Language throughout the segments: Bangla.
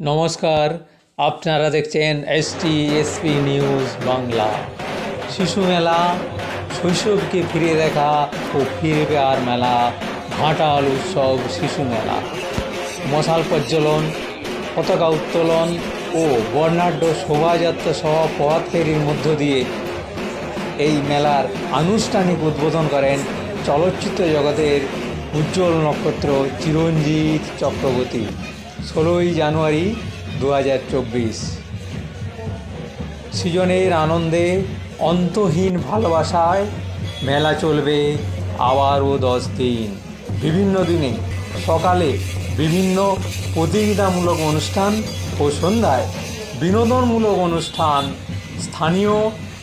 নমস্কার, আপনারা দেখছেন S T SP news Bangla. শিশু মেলা, শৈশবকে ফিরে দেখা ও ফিরে আর মেলা, ঘাটাল উৎসব শিশু মেলা। মশাল প্রজ্বলন, পতাকা উত্তোলন ও বর্ণাঢ্য শোভাযাত্রা সহ পথ ফেরির মধ্য দিয়ে এই মেলার আনুষ্ঠানিক উদ্বোধন করেন চলচ্চিত্র জগতের উজ্জ্বল নক্ষত্র চিরঞ্জিত চক্রবর্তী। ষোলোই জানুয়ারি দু হাজার চব্বিশ। সৃজনের আনন্দে অন্তহীন ভালোবাসায় মেলা চলবে আবারও দশ দিন। বিভিন্ন দিনে সকালে বিভিন্ন প্রতিযোগিতামূলক অনুষ্ঠান ও সন্ধ্যায় বিনোদনমূলক অনুষ্ঠান স্থানীয়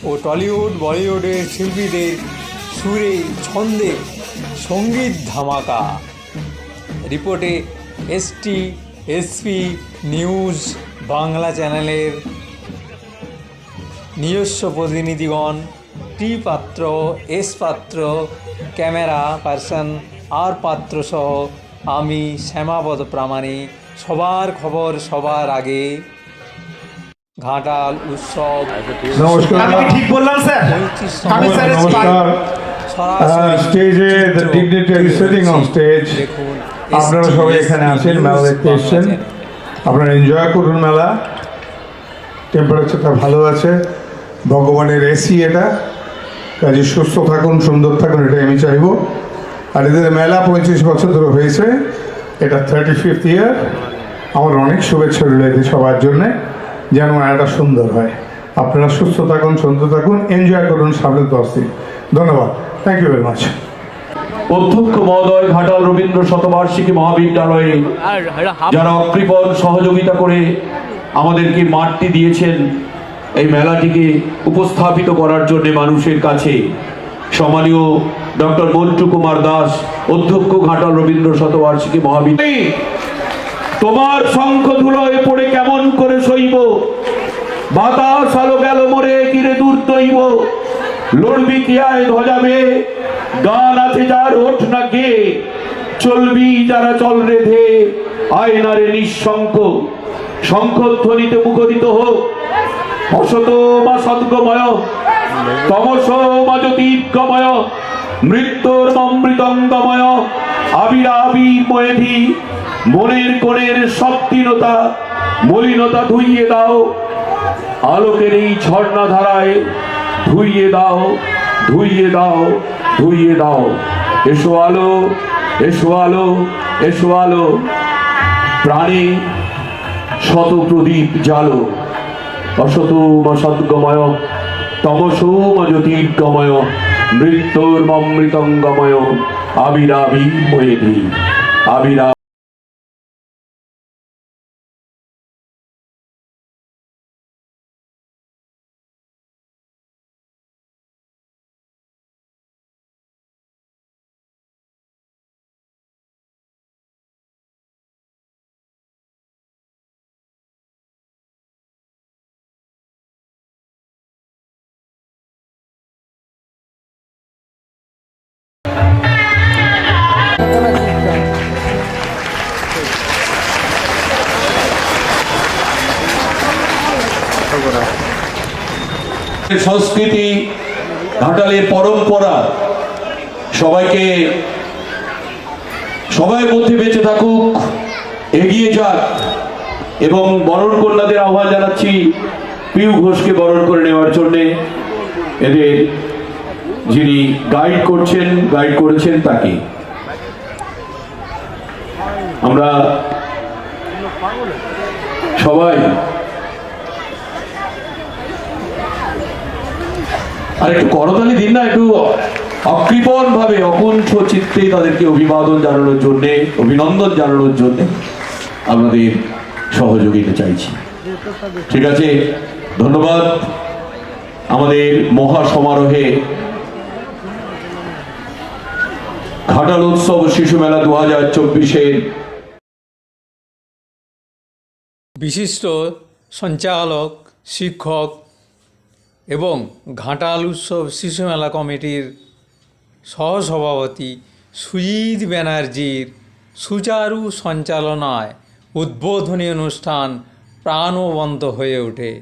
ও টলিউড, বলিউডের শিল্পীদের সুরে ছন্দে সংগীত ধামাকা। রিপোর্টে এসটি এসপি নিউজ বাংলা চ্যানেলের নিজস্ব প্রতিনিধিগণ টি পাত্র এস পাত্র ক্যামেরা পার্সন আর পাত্র সহ আমি শ্যামাপদ প্রামাণিক। সবার খবর সবার আগে ঘাটাল উৎসব। নমস্কার। স্টেজে the dignitary sitting on stage দেখুন। আপনারা সবাই এখানে আছেন মেলা দেখতে এসছেন। আপনারা এনজয় করুন মেলা। টেম্পারেচারটা ভালো আছে। ভগবানের এসি এটা। কাজে সুস্থ থাকুন সুন্দর থাকুন এটাই আমি চাইব। আর এদের মেলা পঁয়ত্রিশ বছর ধরে হয়েছে। এটা থার্টি ফিফথ ইয়ার আমার অনেক শুভেচ্ছা রইল এদের সবার জন্যে। যেন মেলাটা সুন্দর হয়। আপনারা সুস্থ থাকুন সুন্দর থাকুন। এনজয় করুন সামনের দশ দিন। ধন্যবাদ। থ্যাংক ইউ ভেরি মাচ অধ্যক্ষ মহোদয় ঘাটাল রবীন্দ্র শতবার্ষিকী মহাবিদ্যালয়ে যারা অকৃপণ সহযোগিতা করে আমাদেরকে মাঠটি দিয়েছেন এই মেলাটিকে উপস্থাপিত করার জন্য মানুষের কাছে সম্মানীয় ডক্টর মন্টু কুমার দাস অধ্যক্ষ ঘাটাল রবীন্দ্র শতবার্ষিকী মহাবিদ্যালয়। তোমার শঙ্খ ধুলোয় পড়ে কেমন করে সইব বাতাস আলো গেল মরে কিরে দূর তৈব? লড়বি কি আয় ধজাবে গান আছে যার ওঠ না গে চলবি যারা চল রেধে, আয়নারে নিঃশঙ্ক। শঙ্খধ্বনিতে মুখরিত হোক। অসত মা সদ্গময়, তমস মা জ্যোতির্গময়, মৃত্যুর অমৃতঙ্গময় আবিরাবির ময়েধি মনের কোণের সপ্তিনতা মলিনতা ধুইয়ে দাও। আলোকের এই ঝর্ণা ধারায় ধুইয়ে দাও ধুইয়ে দাও। ধুইয়ে দাও। এসো আলো এসো আলো এসো আলো। প্রাণে শত প্রদীপ জালো অসত বা সদ্গময় তমস বা জ্যোতির্গময় মৃত্যুর মমৃতঙ্গময় আবিরাবি ময়েধি আবিরা সংস্কৃতি ঘাটালের পরম্পরা, সবাইকে, সবাই মধ্যে বেঁচে থাকুক, এগিয়ে যাক, এবং বরণ কন্যাদের আহ্বান জানাচ্ছি পিউ ঘোষকে বরণ করে নেওয়ার জন্যে। এদের যিনি গাইড করছেন, গাইড করেছেন তাকে। আমরা সবাই আর একটু করতালি দিন না, একটু অকৃপণ ভাবে অকুণ্ঠ চিত্তে তাদেরকে অভিবাদন জানানোর জন্যে, অভিনন্দন জানানোর জন্য আমাদের সহযোগিতা চাইছি। ঠিক আছে? ধন্যবাদ আমাদের মহা সমারোহে ঘাটাল উৎসব শিশু মেলা দু হাজার চব্বিশের বিশিষ্ট সঞ্চালক, শিক্ষক এবং ঘাটাল উৎসব শিশু মেলা কমিটির সহসভাপতি সুজিত ব্যানার্জির সুচারু সঞ্চালনায় উদ্বোধনী অনুষ্ঠান প্রাণবন্ত হয়ে ওঠে।